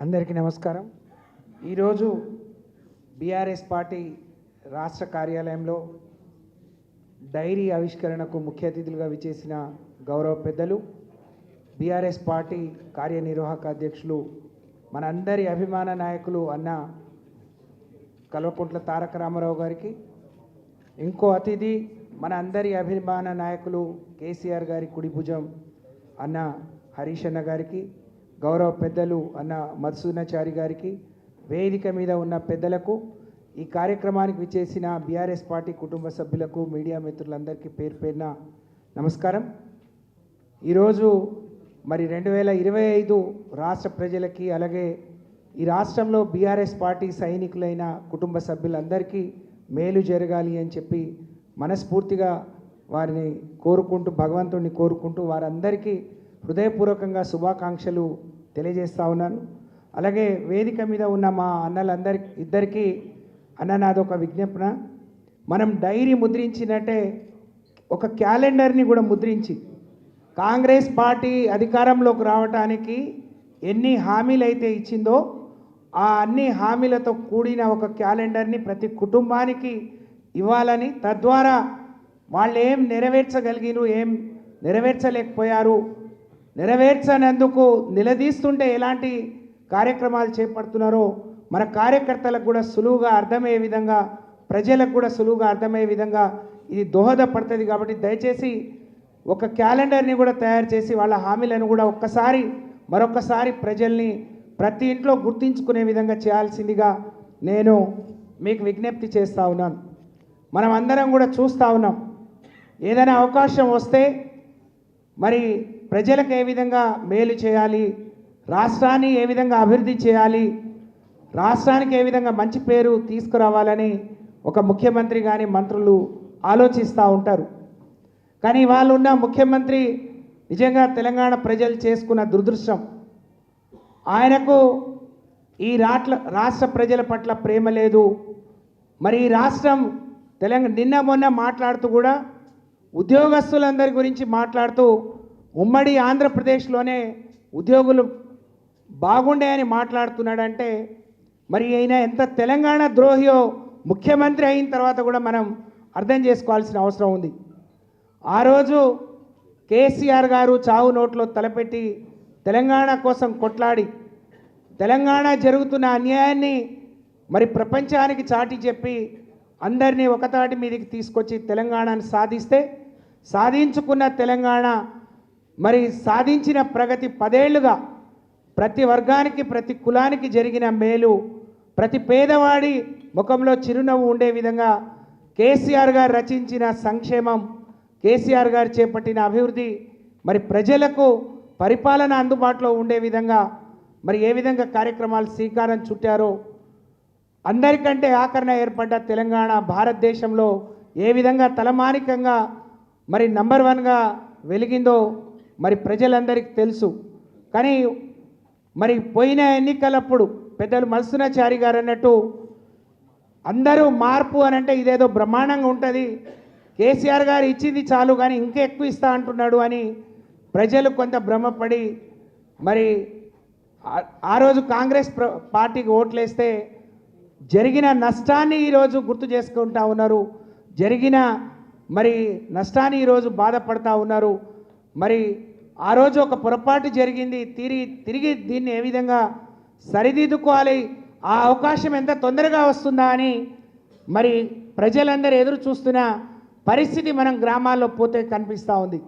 అందరికీ నమస్కారం. ఈరోజు బీఆర్ఎస్ పార్టీ రాష్ట్ర కార్యాలయంలో డైరీ ఆవిష్కరణకు ముఖ్య అతిథులుగా విచేసిన గౌరవ పెద్దలు బీఆర్ఎస్ పార్టీ కార్యనిర్వాహక అధ్యక్షులు మనందరి అభిమాన నాయకులు అన్న కల్వకుంట్ల తారక రామారావు గారికి ఇంకో అతిథి మన అందరి అభిమాన నాయకులు కేసీఆర్ గారి కుడి భుజం అన్న హరీష్ అన్న గారికి గౌరవ పెద్దలు అన్న మధుసూనాచారి గారికి వేదిక మీద ఉన్న పెద్దలకు ఈ కార్యక్రమానికి విచ్చేసిన బీఆర్ఎస్ పార్టీ కుటుంబ సభ్యులకు మీడియా మిత్రులందరికీ పేరు పేరున నమస్కారం. ఈరోజు మరి రెండు వేల ఇరవై ఐదు రాష్ట్ర ప్రజలకి అలాగే ఈ రాష్ట్రంలో బీఆర్ఎస్ పార్టీ సైనికులైన కుటుంబ సభ్యులందరికీ మేలు జరగాలి అని చెప్పి మనస్ఫూర్తిగా వారిని కోరుకుంటూ భగవంతుడిని కోరుకుంటూ వారందరికీ హృదయపూర్వకంగా శుభాకాంక్షలు తెలియజేస్తా ఉన్నాను. అలాగే వేదిక మీద ఉన్న మా అన్నలందరి ఇద్దరికీ అన్న నాదొక విజ్ఞాపన. మనం డైరీ ముద్రించినట్టే ఒక క్యాలెండర్ని కూడా ముద్రించి కాంగ్రెస్ పార్టీ అధికారంలోకి రావటానికి ఎన్ని హామీలు అయితే ఇచ్చిందో ఆ అన్ని హామీలతో కూడిన ఒక క్యాలెండర్ని ప్రతి కుటుంబానికి ఇవ్వాలని తద్వారా వాళ్ళు ఏం నెరవేర్చగలిగిరు ఏం నెరవేర్చలేకపోయారు నెరవేర్చనందుకు నిలదీస్తుంటే ఎలాంటి కార్యక్రమాలు చేపడుతున్నారో మన కార్యకర్తలకు కూడా సులువుగా అర్థమయ్యే విధంగా ప్రజలకు కూడా సులువుగా అర్థమయ్యే విధంగా ఇది దోహదపడుతుంది కాబట్టి దయచేసి ఒక క్యాలెండర్ని కూడా తయారు చేసి వాళ్ళ హామీలను కూడా ఒక్కసారి మరొకసారి ప్రజల్ని ప్రతి ఇంట్లో గుర్తించుకునే విధంగా చేయాల్సిందిగా నేను మీకు విజ్ఞప్తి చేస్తూ ఉన్నాను. మనం అందరం కూడా చూస్తూ ఉన్నాం. ఏదైనా అవకాశం వస్తే మరి ప్రజలకు ఏ విధంగా మేలు చేయాలి? రాష్ట్రాన్ని ఏ విధంగా అభివృద్ధి చేయాలి? రాష్ట్రానికి ఏ విధంగా మంచి పేరు తీసుకురావాలని ఒక ముఖ్యమంత్రి కానీ మంత్రులు ఆలోచిస్తూ ఉంటారు. కానీ వాళ్ళు ఉన్న ముఖ్యమంత్రి నిజంగా తెలంగాణ ప్రజలు చేసుకున్న దురదృష్టం. ఆయనకు ఈ రాట్ల రాష్ట్ర ప్రజల పట్ల ప్రేమ లేదు. మరి ఈ రాష్ట్రం తెలంగాణ నిన్న మొన్న మాట్లాడుతూ కూడా ఉద్యోగస్తులందరి గురించి మాట్లాడుతూ ఉమ్మడి ఆంధ్రప్రదేశ్లోనే ఉద్యోగులు బాగుండేయని మాట్లాడుతున్నాడంటే మరి అయినా ఎంత తెలంగాణ ద్రోహియో ముఖ్యమంత్రి అయిన తర్వాత కూడా మనం అర్థం చేసుకోవాల్సిన అవసరం ఉంది. ఆ రోజు కేసీఆర్ గారు చావు నోట్లో తలపెట్టి తెలంగాణ కోసం కొట్లాడి తెలంగాణ జరుగుతున్న అన్యాయాన్ని మరి ప్రపంచానికి చాటి చెప్పి అందరినీ ఒకతాటి మీదకి తీసుకొచ్చి తెలంగాణను సాధిస్తే సాధించుకున్న తెలంగాణ మరి సాధించిన ప్రగతి పదేళ్ళుగా ప్రతి వర్గానికి ప్రతి కులానికి జరిగిన మేలు ప్రతి పేదవాడి ముఖంలో చిరునవ్వు ఉండే విధంగా కేసీఆర్ గారు రచించిన సంక్షేమం కేసీఆర్ గారు చేపట్టిన అభివృద్ధి మరి ప్రజలకు పరిపాలన అందుబాటులో ఉండే విధంగా మరి ఏ విధంగా కార్యక్రమాలు శ్రీకారం చుట్టారో అందరికంటే ఆకరణ ఏర్పడ్డ తెలంగాణ భారతదేశంలో ఏ విధంగా తలమానికంగా మరి నంబర్ వన్గా వెలిగిందో మరి ప్రజలందరికీ తెలుసు. కానీ మరి పోయిన ఎన్నికలప్పుడు పెద్దలు మల్సునాచారి గారు అన్నట్టు అందరూ మార్పు అని అంటే ఇదేదో బ్రహ్మాండంగా ఉంటుంది. కేసీఆర్ గారు ఇచ్చింది చాలు కానీ ఇంకా ఎక్కువ ఇస్తా అంటున్నాడు అని ప్రజలు కొంత భ్రమపడి మరి ఆ- రోజు కాంగ్రెస్ పార్టీకి ఓట్లేస్తే జరిగిన నష్టాన్ని ఈరోజు గుర్తు చేసుకుంటా ఉన్నారు. జరిగిన మరి నష్టాన్ని ఈరోజు బాధపడతా ఉన్నారు. మరి ఆ రోజు ఒక పొరపాటు జరిగింది. తిరిగి తిరిగి దీన్ని ఏ విధంగా సరిదిద్దుకోవాలి? ఆ అవకాశం ఎంత తొందరగా వస్తుందా అని మరి ప్రజలందరూ ఎదురు చూస్తున్న పరిస్థితి మనం గ్రామాల్లో పోతే కనిపిస్తూ ఉంది.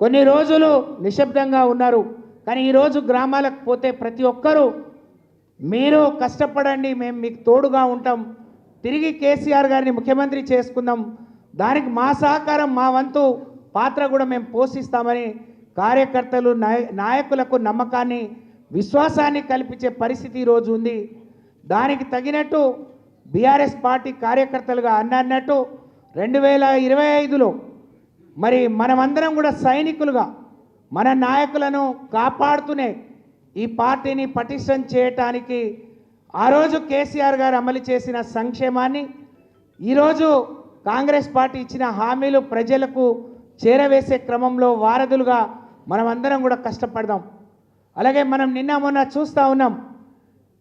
కొన్ని రోజులు నిశ్శబ్దంగా ఉన్నారు. కానీ ఈరోజు గ్రామాలకు పోతే ప్రతి ఒక్కరూ మీరు కష్టపడండి మేము మీకు తోడుగా ఉంటాం. తిరిగి కేసీఆర్ గారిని ముఖ్యమంత్రి చేసుకుందాం. దానికి మా సహకారం మా వంతు. పాత్ర కూడా మేము పోషిస్తామని కార్యకర్తలు నాయ నాయకులకు నమ్మకాన్ని విశ్వాసాన్ని కల్పించే పరిస్థితి ఈరోజు ఉంది. దానికి తగినట్టు బీఆర్ఎస్ పార్టీ కార్యకర్తలుగా అన్నట్టు రెండు వేల ఇరవై ఐదులో మరి మనమందరం కూడా సైనికులుగా మన నాయకులను కాపాడుతూనే ఈ పార్టీని పటిష్టం చేయటానికి ఆ రోజు కేసీఆర్ గారు అమలు చేసిన సంక్షేమాన్ని ఈరోజు కాంగ్రెస్ పార్టీ ఇచ్చిన హామీలు ప్రజలకు చేరవేసే క్రమంలో వారధులుగా మనమందరం కూడా కష్టపడదాం. అలాగే మనం నిన్న మొన్న చూస్తూ ఉన్నాం.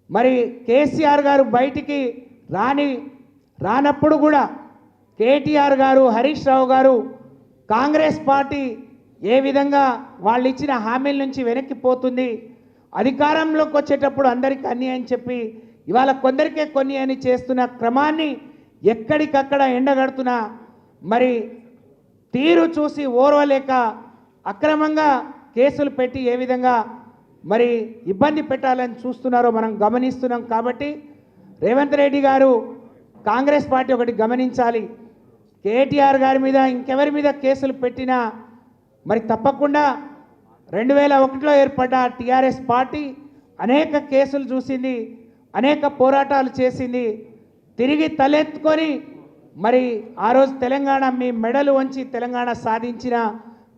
మరి కేసీఆర్ గారు బయటికి రాని రానప్పుడు కూడా కేటీఆర్ గారు హరీష్ రావు గారు కాంగ్రెస్ పార్టీ ఏ విధంగా వాళ్ళు ఇచ్చిన హామీల నుంచి వెనక్కిపోతుంది అధికారంలోకి వచ్చేటప్పుడు అందరికీ అన్ని అని చెప్పి ఇవాళ కొందరికే కొన్ని అని చేస్తున్న క్రమాన్ని ఎక్కడికక్కడ ఎండగడుతున్న మరి తీరు చూసి ఓర్వలేక అక్రమంగా కేసులు పెట్టి ఏ విధంగా మరి ఇబ్బంది పెట్టాలని చూస్తున్నారో మనం గమనిస్తున్నాం కాబట్టి రేవంత్ రెడ్డి గారు కాంగ్రెస్ పార్టీ ఒకటి గమనించాలి. కేటీఆర్ గారి మీద ఇంకెవరి మీద కేసులు పెట్టినా మరి తప్పకుండా రెండు వేల ఒకటిలో ఏర్పడ్డ టీఆర్ఎస్ పార్టీ అనేక కేసులు చూసింది అనేక పోరాటాలు చేసింది తిరిగి తలెత్తుకొని మరి ఆ రోజు తెలంగాణ మీ మెడలు వంచి తెలంగాణ సాధించిన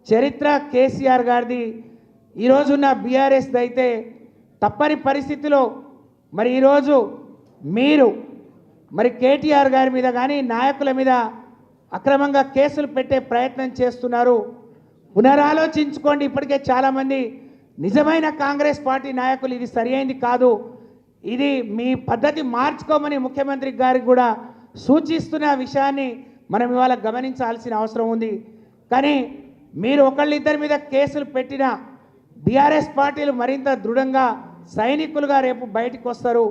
చరిత్ర కేసీఆర్ గారిది. ఈరోజున్న బీఆర్ఎస్ అయితే తప్పని పరిస్థితిలో మరి ఈరోజు మీరు మరి కేటీఆర్ గారి మీద కానీ నాయకుల మీద అక్రమంగా కేసులు పెట్టే ప్రయత్నం చేస్తున్నారు. పునరాలోచించుకోండి. ఇప్పటికే చాలామంది నిజమైన కాంగ్రెస్ పార్టీ నాయకులు ఇది సరి కాదు. ఇది మీ పద్ధతి మార్చుకోమని ముఖ్యమంత్రి గారికి కూడా సూచిస్తున్న విషయాన్ని మనం ఇవాళ గమనించాల్సిన అవసరం ఉంది. కానీ మీరు ఒకళ్ళిద్దరి మీద కేసులు పెట్టిన బీఆర్ఎస్ పార్టీలు మరింత దృఢంగా సైనికులుగా రేపు బయటకు వస్తారు.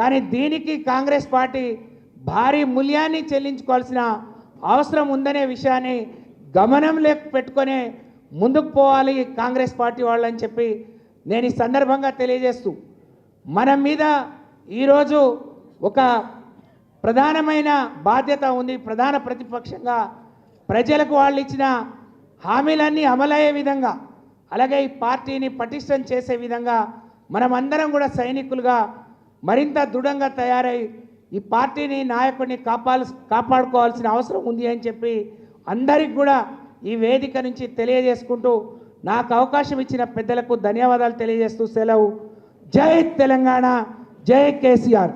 కానీ దీనికి కాంగ్రెస్ పార్టీ భారీ మూల్యాన్ని చెల్లించుకోవాల్సిన అవసరం ఉందనే విషయాన్ని గమనంలోకి పెట్టుకొని ముందుకు పోవాలి కాంగ్రెస్ పార్టీ వాళ్ళని చెప్పి నేను ఈ సందర్భంగా తెలియజేస్తూ మన మీద ఈరోజు ఒక ప్రధానమైన బాధ్యత ఉంది ప్రధాన ప్రతిపక్షంగా. ప్రజలకు వాళ్ళు ఇచ్చిన హామీలన్నీ అమలయ్యే విధంగా అలాగే ఈ పార్టీని పటిష్టం చేసే విధంగా మనమందరం కూడా సైనికులుగా మరింత దృఢంగా తయారై ఈ పార్టీని నాయకుడిని కాపాల్ కాపాడుకోవాల్సిన అవసరం ఉంది అని చెప్పి అందరికి కూడా ఈ వేదిక నుంచి తెలియజేసుకుంటూ నాకు అవకాశం ఇచ్చిన పెద్దలకు ధన్యవాదాలు తెలియజేస్తూ సెలవు. జై తెలంగాణ జై కేసీఆర్.